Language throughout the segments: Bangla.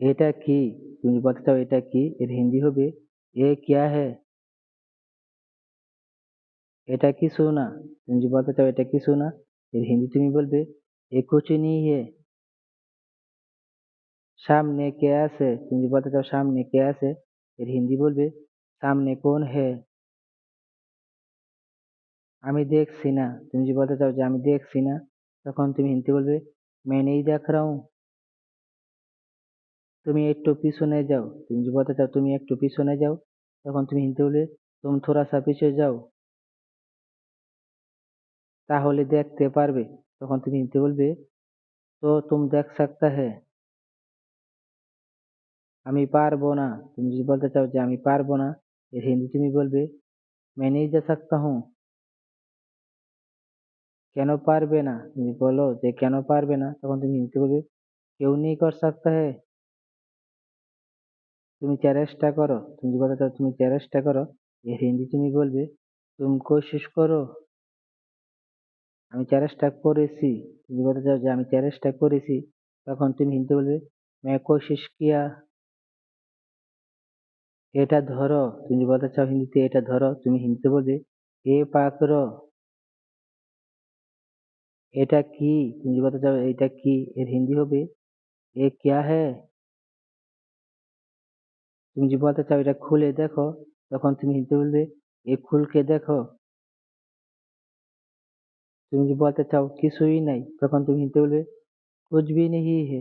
এটা কি তুমি যদি বলতে চাও এটা কি এর হিন্দি হবে এ क्या है এটা কিছু না তুমি যদি বলতে চাও এটা কিছু না এর হিন্দি তুমি বলবে এ कुछ नहीं है সামনে কে আছে তুমি যদি বলতে চাও সামনে কে আছে এর হিন্দি বলবে সামনে কোন है আমি দেখছি না তুমি যদি বলতে চাও যে আমি দেখছি না তখন তুমি হিন্দি বলবে मैं नहीं देख रहा हूँ তুমি একটু পিছনে যাও তুমি যদি বলতে চাও তুমি একটু পিছনে যাও তখন তুমি হিন্দি বলবে तुम थोड़ा सा पीछे जाओ তাহলে দেখতে পারবে তখন তুমি হিন্দি বলবে তো तुम देख सकता है আমি পারবো না তুমি যদি বলতে চাও যে আমি পারবো না এর হিন্দি তুমি বলবে मैं नहीं जा सकता हूँ কেন পারবে না তুমি বলো যে কেন পারবে না তখন তুমি হিন্দি বলবে কেউ নেই কর सकता है তুমি চেষ্টা করো তুমি যদি বলতে চাও তুমি চেষ্টা করো এর হিন্দি তুমি বলবে तुम कोशिश करो আমি চেষ্টা করেছি তুমি বলতে চাও যে আমি চেষ্টা করেছি তখন তুমি হিন্দি বলবে मैं कोशिश किया এটা ধরো তুমি যদি বলতে চাও হিন্দিতে এটা ধরো তুমি হিন্দিতে বলবে এ পাকড়ো এটা কি তুমি যদি বলতে চাও এটা কি এর হিন্দি হবে এ क्या है তুমি যদি বলতে চাও এটা খুলে দেখো, তখন তুমি বলবে? এ খুলকে দেখো। তুমি যদি বলতে চাও কিছুই নাই, তখন তুমি বলবে? খুঁজবি নেহি হে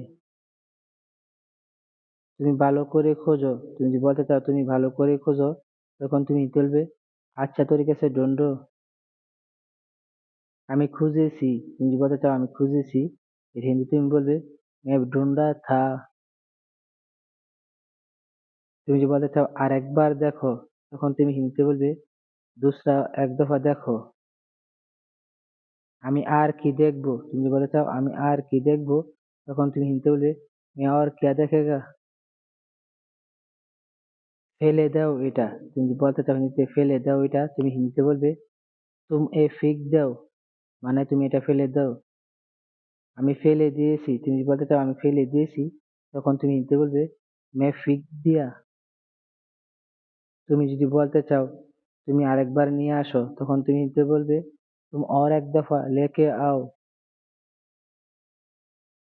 তুমি ভালো করে খোঁজো। তুমি যদি বলতে চাও তুমি ভালো করে খোঁজো, তখন তুমি বলবে? আচ্ছা তোর কাছে দণ্ড। আমি খুঁজেছি। তুমি যদি বলতে চাও আমি খুঁজেছি। হিন্দু তুমি বলবে ডন্ডা থা তুমি যদি বলতে চাও আর একবার দেখো তখন তুমি হিন্দিতে বলবে दूसरा এক দফা দেখো আমি আর কি দেখবো তুমি যদি বলতে চাও আমি আর কি দেখবো তখন তুমি হিন্দিতে বলবে मैं और क्या देखेगा ফেলে দাও এটা তুমি যদি বলতে চাও হিন্দিতে ফেলে দাও এটা তুমি হিন্দিতে বলবে तुम ए फेंक দাও মানে তুমি এটা ফেলে দাও আমি ফেলে দিয়েছি তুমি যদি বলতে চাও আমি ফেলে দিয়েছি তখন তুমি হিন্দিতে বলবে मैं फेंक दिया তুমি যদি বলতে চাও তুমি আরেকবার নিয়ে আসো তখন তুমি হিন্দিতে বলবে तुम और एक दफा लेके आओ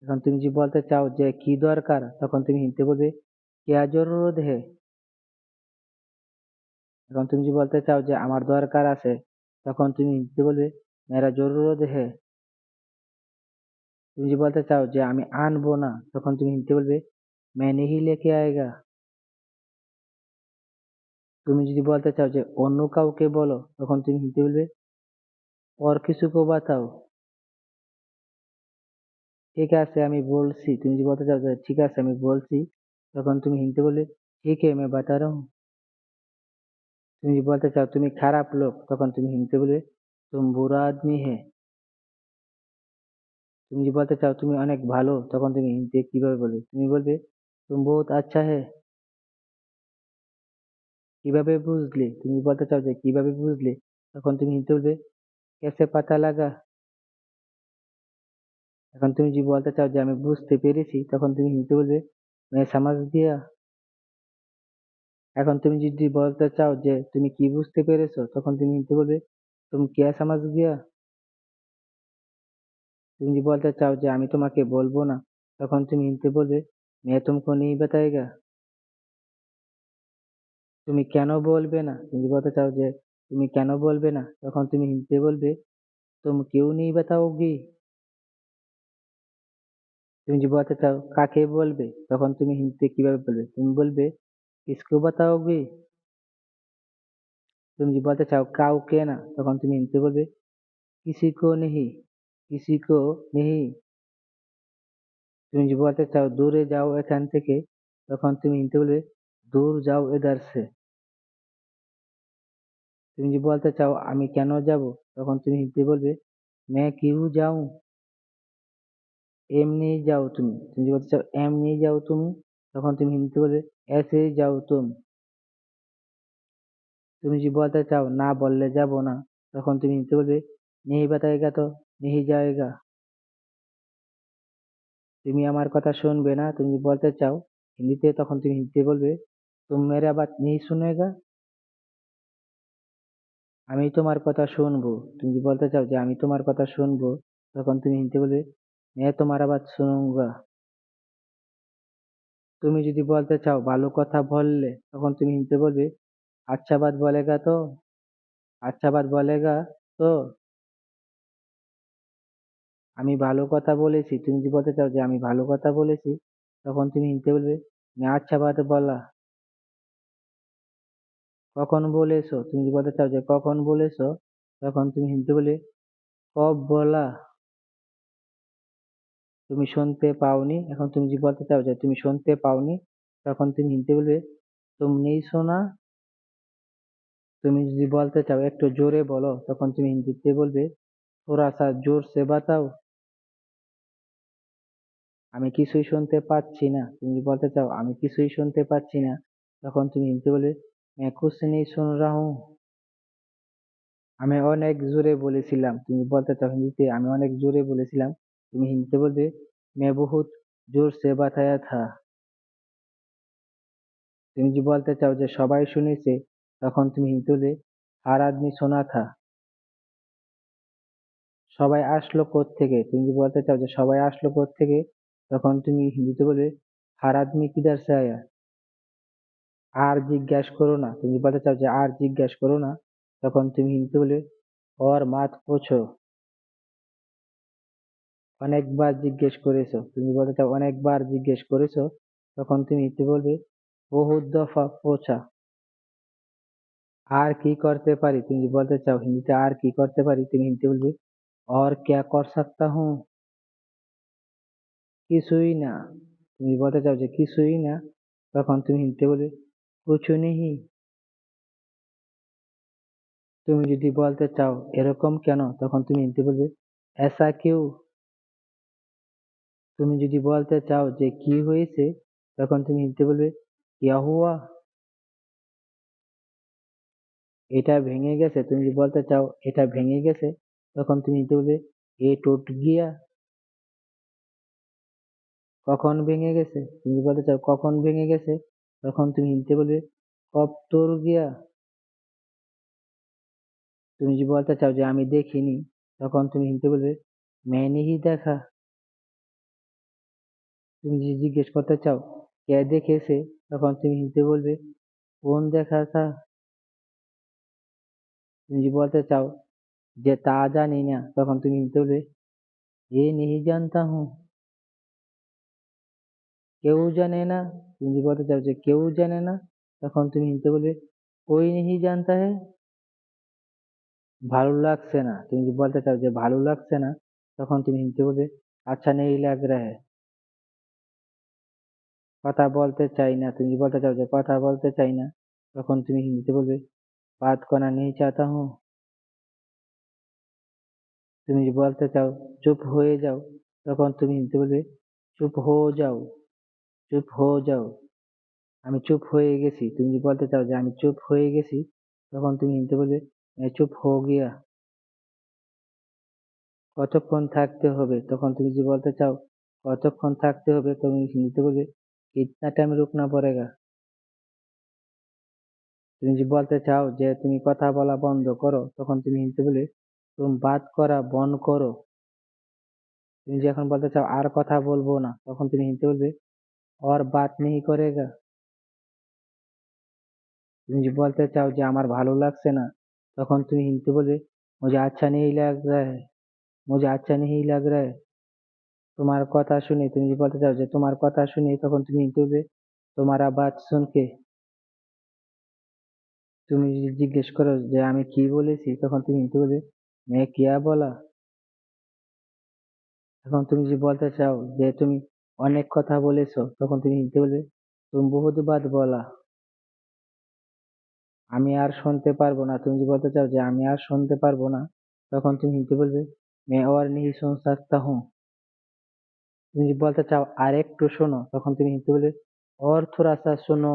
এখন তুমি যদি বলতে চাও যে কি দরকার তখন তুমি হিন্দিতে বলবে क्या जरूरत है এখন তুমি যদি বলতে চাও যে আমার দরকার আছে তখন তুমি হিন্দিতে বলবে मेरा जरूरत है তুমি যদি বলতে চাও যে আমি আনবো না তখন তুমি হিন্দিতে বলবে मैं नहीं लेके आएगा তুমি যদি বলতে চাও যে অন্য কাউকে বলো তখন তুমি হিন্দিতে বলবে और किसी को बताओ ঠিক আছে আমি বলছি তুমি যদি বলতে চাও যে ঠিক আছে আমি বলছি তখন তুমি হিন্দিতে বলবে ठीक है मैं बता रहा हूँ তুমি যদি বলতে চাও তুমি খারাপ লোক তখন তুমি হিন্দিতে বলবে तुम बुरा आदमी है তুমি যদি বলতে চাও তুমি অনেক ভালো তখন তুমি হিন্দিতে কিভাবে বলবে তুমি বলবে तुम बहुत अच्छा है কীভাবে বুঝলে? তুমি বলতে চাও যে কীভাবে বুঝলে? তখন তুমি নিতে বলবে কেসে পাতা লাগা। এখন তুমি যদি বলতে চাও যে আমি বুঝতে পেরেছি, তখন তুমি হিন্দিতে বলবে মেয়ে সামাজ দিয়া। এখন তুমি যদি বলতে চাও যে তুমি কি বুঝতে পেরেছ, তখন তুমি হিন্দিতে বলবে, তুমি কে সামাজ দিয়া? তুমি যদি বলতে চাও যে আমি তোমাকে বলব না, তখন তুমি হিন্দিতে বলবে, মেয়ে তুমকো নেই বাতায়েগা তুমি কেন বলবে না তুমি যদি বলতে চাও যে তুমি কেন বলবে না তখন তুমি হিন্দিতে বলবে तुम क्यों नहीं बताओगी তুমি যদি বলতে চাও কাকে বলবে তখন তুমি হিন্দিতে কিভাবে বলবে তুমি বলবে किसको बताओगी তুমি যদি বলতে চাও কাউকে না তখন তুমি হিন্দিতে বলবে किसी को नहीं किसी को नहीं তুমি যদি বলতে চাও দূরে যাও এখান থেকে তখন তুমি হিন্দিতে বলবে दूर जाओ इधर से তুমি যদি বলতে চাও আমি কেন যাব তখন তুমি হিন্দিতে বলবে मैं क्यों जाऊं এমনি যাও তুমি তুমি যদি বলতে চাও এমনি যাও তুমি তখন তুমি হিন্দিতে বলবে ऐसे जाओ तुम তুমি যদি বলতে চাও না বললে যাব না তখন তুমি হিন্দিতে বলবে नहीं बताएगा तो नहीं जाएगा তুমি আমার কথা শুনবে না তুমি যদি বলতে চাও হিন্দিতে তখন তুমি হিন্দিতে বলবে তুম মেরা বাত নেই শুনেগা আমি তোমার কথা শুনবো তুমি যদি বলতে চাও যে আমি তোমার কথা শুনবো তখন তুমি হিন্দিতে বলবে मैं तुम्हारा बात सुनूंगा তুমি যদি বলতে চাও ভালো কথা বললে তখন তুমি হিন্দিতে বলবে আচ্ছা বাত বলেগা তো আচ্ছা বাত বলেগা তো আমি ভালো কথা বলেছি তুমি যদি বলতে চাও যে আমি ভালো কথা বলেছি তখন তুমি হিন্দিতে বলবে मैं अच्छा बात बोला কখন বলেছ? তুমি যদি বলতে চাও যে কখন বলেছ? তখন তুমি হিন্দিতে বলবে কব বলা? তুমি শুনতে পাওনি? এখন তুমি যদি বলতে চাও যে তুমি শুনতে পাওনি, তখন তুমি হিন্দিতে বলবে, তুমি শোনা? তুমি যদি বলতে চাও একটু জোরে বলো, তখন তুমি হিন্দিতে বলবে থোড়া সা জোর সে বাতাও? আমি কিছুই শুনতে পাচ্ছি না। তুমি বলতে চাও আমি কিছুই শুনতে পাচ্ছি না, তখন তুমি হিন্দিতে বলবে मैं कुछ नहीं सुन रहा हूँ আমি অনেক জোরে বলেছিলাম তুমি বলতে চাও হিন্দিতে আমি অনেক জোরে বলেছিলাম তুমি হিন্দিতে বলবে मैं बहुत जोर से बताया था তুমি যদি বলতে চাও যে সবাই শুনেছে তখন তুমি হিন্দিতে বলবে হার আদমি শোনা থা সবাই আসলো থেকে তুমি যদি বলতে চাও যে সবাই আসলো থেকে তখন তুমি হিন্দিতে বলবে হার আদমি কিদার সে আয়া আর জিজ্ঞাসা করো না তুমি বলতে চাও যে আর জিজ্ঞাসা করো না তখন তুমি হিন্দিতে বলবে ওর মাত পোছো অনেকবার জিজ্ঞেস করেছো তুমি বলতে চাও অনেকবার জিজ্ঞেস করেছো তখন তুমি হিন্দিতে বলবে বহুত দফা পোছা আর কি করতে পারি তুমি যদি বলতে চাও হিন্দিতে আর কি করতে পারি তুমি হিন্দিতে বলবে और क्या कर सकता हूँ কিছুই না তুমি বলতে চাও যে কিছুই না তখন তুমি হিন্দিতে বলবে উঁচু তুমি যদি বলতে চাও, এরকম কেন, তখন তুমি বলবে, এসা কেউ তুমি যদি বলতে চাও যে কি হয়েছে, তখন তুমি বলবে, ইয়াহুয়া এটা ভেঙে গেছে। তুমি যদি বলতে চাও, এটা ভেঙে গেছে, তখন তুমি বলবে, এ টোট গিয়া? কখন ভেঙে গেছে? তুমি যদি বলতে চাও, কখন ভেঙে গেছে, তখন তুমি হিন্দিতে বলবে কব তোর গিয়া তুমি যদি বলতে চাও যে আমি দেখিনি তখন তুমি হিন্দিতে বলবে मैंने ही দেখা তুমি যদি জিজ্ঞেস করতে চাও কে দেখেছে তখন তুমি হিন্দিতে বলবে কোন দেখা থা তুমি যদি বলতে চাও যে তা জানি না তখন তুমি হিন্দিতে বলবে ये नहीं जानता हूँ কেউ জানে না তুমি যদি বলতে চাও যে কেউ জানে না তখন তুমি হিন্দিতে বলবে कोई नहीं जानता है ভালো লাগছে না তুমি যদি বলতে চাও যে ভালো লাগছে না তখন তুমি হিন্দিতে বলবে আচ্ছা नहीं लग रहा है কথা বলতে চাই না তুমি যদি বলতে চাও যে কথা বলতে চাই না তখন তুমি হিন্দিতে বলবে बात करना नहीं चाहता हूँ তুমি যদি বলতে চাও চুপ হয়ে যাও তখন তুমি হিন্দিতে বলবে চুপ হো যাও চুপ হয়ে যাও। আমি চুপ হয়ে গেছি। তুমি যদি বলতে চাও যে আমি চুপ হয়ে গেছি, তখন তুমি হিন্দিতে বলবে চুপ হয়ে গিয়া। কতক্ষণ থাকতে হবে? তখন তুমি যদি বলতে চাও, কতক্ষণ থাকতে হবে? তুমি হিন্দিতে বলবে কিতনা টাইম রুকনা পড়েগা। তুমি যদি বলতে চাও যে তুমি কথা বলা বন্ধ করো, তখন তুমি হিন্দিতে বলবে, তুমি বাদ করা বন্ধ করো। তুমি যদি এখন বলতে চাও আর কথা বলব না, তখন তুমি হিন্দিতে বলবে और बात नहीं करेगा তুমি যদি বলতে চাও যে আমার ভালো লাগছে না তখন তুমি হিন্দিতে বলবে मुझे अच्छा नहीं लग रहा है मुझे अच्छा नहीं लग रहा है তোমার কথা শুনে তুমি যদি বলতে চাও যে তোমার কথা শুনে তখন তুমি হিন্দিতে বলবে তোমারা বাত শুনকে তুমি যদি জিজ্ঞেস করো যে আমি কি বলেছি তখন তুমি হিন্দিতে বলবে मैं क्या बोला এখন তুমি যদি বলতে চাও যে তুমি অনেক কথা বলেছো তখন তুমি হিন্দিতে বলবে तुम बहुत बात बोला আমি আর শুনতে পারবো না তুমি যদি বলতে চাও যে আমি আর শুনতে পারবো না তখন তুমি হিন্দিতে বলবে मैं और नहीं सुन सकता हूँ তুমি যদি বলতে চাও আর একটু শোনো তখন তুমি হিন্দিতে বলবে और थोड़ा सा सुनो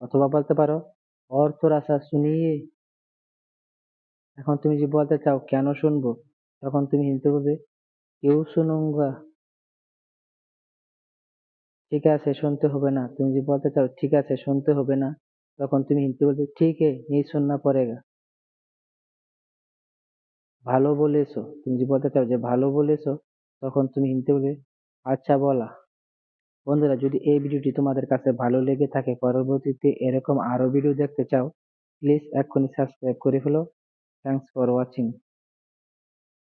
অথবা বলতে পারো और थोड़ा सा सुनिए এখন তুমি যদি বলতে চাও কেন শুনবো তখন তুমি হিন্দিতে বলবে क्यों सुनूंगा ঠিক আছে শুনতে হবে না তুমি যদি বলতে চাও ঠিক আছে শুনতে হবে না তখন তুমি হিন্দিতে বলবে ঠিক है नहीं सुनना पड़ेगा ভালো বলেছো তুমি যদি বলতে চাও যে ভালো বলেছো তখন তুমি হিন্দিতে বলবে আচ্ছা বলা বন্ধুরা যদি এই ভিডিওটি তোমাদের কাছে ভালো লেগে থাকে পরবর্তীতে এরকম আরো ভিডিও দেখতে চাও প্লিজ এক্ষুনি সাবস্ক্রাইব করে ফেলো থ্যাংকস ফর ওয়াচিং